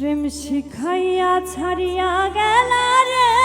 প্রেম শিখাইয়া ছাড়িয়া গেল রে।